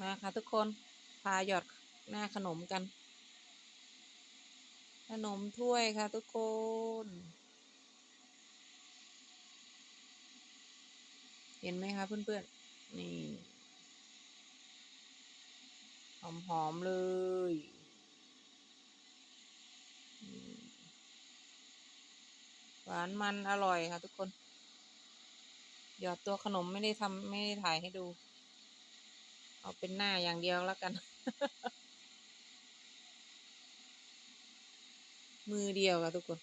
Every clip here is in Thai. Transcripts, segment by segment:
มาค่ะทุกคน พาหยอดหน้าขนมกัน ขนมถ้วยค่ะทุกคนเห็นไหมคะเพื่อนๆ นี่ หอมๆ เลย หวานมันอร่อยค่ะทุกคน หยอดตัวขนมไม่ได้ทำไม่ได้ถ่ายให้ดู เอาเป็นหน้าอย่างเดียวแล้วกัน มือเดียวค่ะทุกคน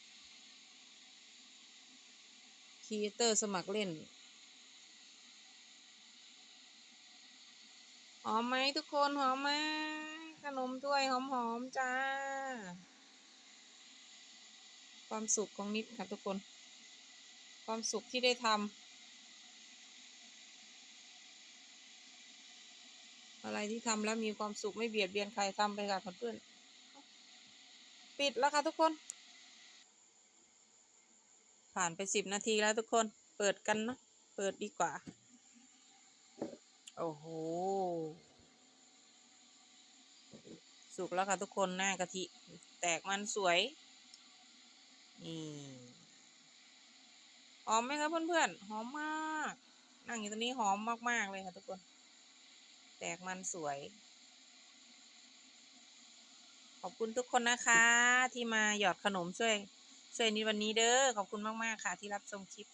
คีเตอร์สมัครเล่น หอมไหมทุกคนหอมไหมขนมถ้วยหอมๆจ้า ความสุขของนิดค่ะทุกคน ความสุขที่ได้ทำ อะไรที่ทำแล้วมีความสุขไม่เบียดเบียนใครทำไปค่ะเพื่อนปิดแล้วค่ะทุกคน ผ่านไปสิบนาทีแล้วทุกคน เปิดกันนะเปิดดีกว่า โอ้โห สุกแล้วค่ะทุกคนหน้ากะทิ แตกมันสวย นี่หอมไหมครับเพื่อนๆ หอมมาก นั่งอยู่ตรงนี้หอมมากๆเลยค่ะทุกคน แตกมันสวย ขอบคุณทุกคนนะคะ ที่มาหยอดขนมช่วยช่วยนิดวันนี้เด้อขอบคุณมาก ๆ ค่ะที่รับชมคลิป